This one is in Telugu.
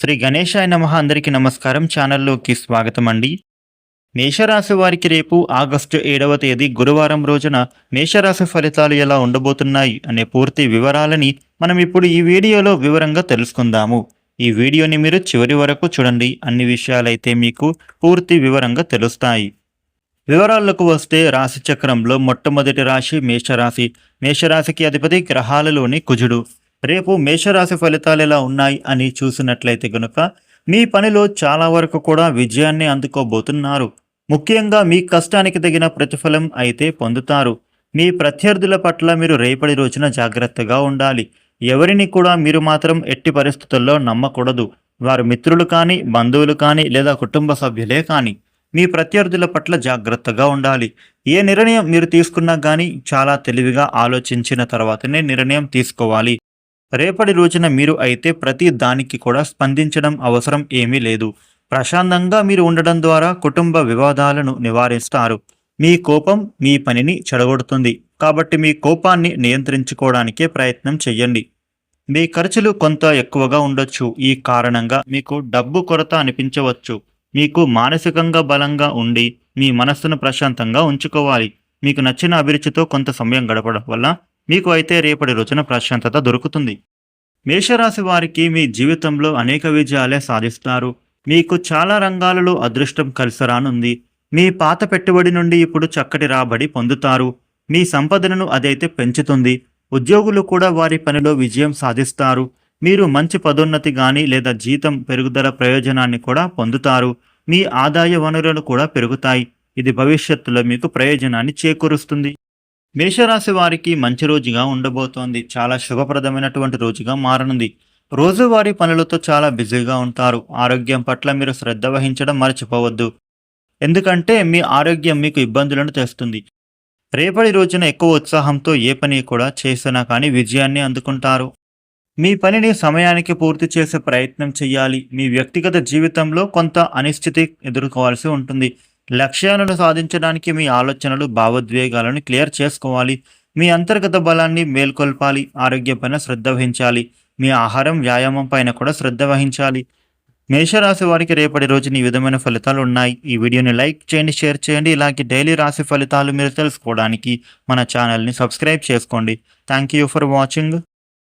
శ్రీ గణేశాయ నమ అందరికీ నమస్కారం. ఛానల్లోకి స్వాగతం అండి మేషరాశి వారికి రేపు ఆగస్టు ఏడవ తేదీ గురువారం రోజున మేషరాశి ఫలితాలు ఎలా ఉండబోతున్నాయి అనే పూర్తి వివరాలని మనం ఇప్పుడు ఈ వీడియోలో వివరంగా తెలుసుకుందాము. ఈ వీడియోని మీరు చివరి వరకు చూడండి. అన్ని విషయాలైతే మీకు పూర్తి వివరంగా తెలుస్తాయి. వివరాలకు వస్తే రాశి చక్రంలో మొట్టమొదటి రాశి మేషరాశి. మేషరాశికి అధిపతి గ్రహాలలోని కుజుడు. రేపు మేషరాశి ఫలితాలు ఎలా ఉన్నాయి అని చూసినట్లయితే గనుక మీ పనిలో చాలా వరకు కూడా విజయాన్ని అందుకోబోతున్నారు. ముఖ్యంగా మీ కష్టానికి తగిన ప్రతిఫలం అయితే పొందుతారు. మీ ప్రత్యర్థుల పట్ల మీరు రేపటి రోజున జాగ్రత్తగా ఉండాలి. ఎవరిని కూడా మీరు మాత్రం ఎట్టి పరిస్థితుల్లో నమ్మకూడదు. వారు మిత్రులు కానీ బంధువులు కానీ లేదా కుటుంబ సభ్యులే కానీ మీ ప్రత్యర్థుల పట్ల జాగ్రత్తగా ఉండాలి. ఏ నిర్ణయం మీరు తీసుకున్నా కానీ చాలా తెలివిగా ఆలోచించిన తర్వాతనే నిర్ణయం తీసుకోవాలి. రేపటి రోజున మీరు అయితే ప్రతి దానికి కూడా స్పందించడం అవసరం ఏమీ లేదు. ప్రశాంతంగా మీరు ఉండడం ద్వారా కుటుంబ వివాదాలను నివారిస్తారు. మీ కోపం మీ పనిని చెడగొడుతుంది. కాబట్టి మీ కోపాన్ని నియంత్రించుకోవడానికే ప్రయత్నం చెయ్యండి. మీ ఖర్చులు కొంత ఎక్కువగా ఉండొచ్చు. ఈ కారణంగా మీకు డబ్బు కొరత అనిపించవచ్చు. మీకు మానసికంగా బలంగా ఉండి మీ మనస్సును ప్రశాంతంగా ఉంచుకోవాలి. మీకు నచ్చిన అభిరుచితో కొంత సమయం గడపడం వల్ల మీకు అయితే రేపటి రోజున ప్రశాంతత దొరుకుతుంది. మేషరాశి వారికి మీ జీవితంలో అనేక విజయాలే సాధిస్తారు. మీకు చాలా రంగాలలో అదృష్టం కలిసి రానుంది. మీ పాత పెట్టుబడి నుండి ఇప్పుడు చక్కటి రాబడి పొందుతారు. మీ సంపదను అదైతే పెంచుతుంది. ఉద్యోగులు కూడా వారి పనిలో విజయం సాధిస్తారు. మీరు మంచి పదోన్నతి కానీ లేదా జీతం పెరుగుదల ప్రయోజనాన్ని కూడా పొందుతారు. మీ ఆదాయ వనరులు కూడా పెరుగుతాయి. ఇది భవిష్యత్తులో మీకు ప్రయోజనాన్ని చేకూరుస్తుంది. మేషరాశి వారికి మంచి రోజుగా ఉండబోతోంది. చాలా శుభప్రదమైనటువంటి రోజుగా మారనుంది. రోజువారీ పనులతో చాలా బిజీగా ఉంటారు. ఆరోగ్యం పట్ల మీరు శ్రద్ధ వహించడం మర్చిపోవద్దు. ఎందుకంటే మీ ఆరోగ్యం మీకు ఇబ్బందులను తెస్తుంది. రేపటి రోజున ఎక్కువ ఉత్సాహంతో ఏ పని కూడా చేసినా కానీ విజయాన్ని అందుకుంటారు. మీ పనిని సమయానికి పూర్తి చేసే ప్రయత్నం చేయాలి. మీ వ్యక్తిగత జీవితంలో కొంత అనిశ్చితి ఎదుర్కోవాల్సి ఉంటుంది. లక్ష్యాలను సాధించడానికి మీ ఆలోచనలు భావోద్వేగాలను క్లియర్ చేసుకోవాలి. మీ అంతర్గత బలాన్ని మేల్కొల్పాలి. ఆరోగ్యపైన శ్రద్ధ వహించాలి. మీ ఆహారం వ్యాయామం పైన కూడా శ్రద్ధ వహించాలి. మేషరాశి వారికి రేపటి రోజున ఈ విధమైన ఫలితాలు ఉన్నాయి. ఈ వీడియోని లైక్ చేయండి షేర్ చేయండి. ఇలాంటి డైలీ రాశి ఫలితాలు మీరు తెలుసుకోవడానికి మన ఛానల్ని సబ్స్క్రైబ్ చేసుకోండి. Thank you for watching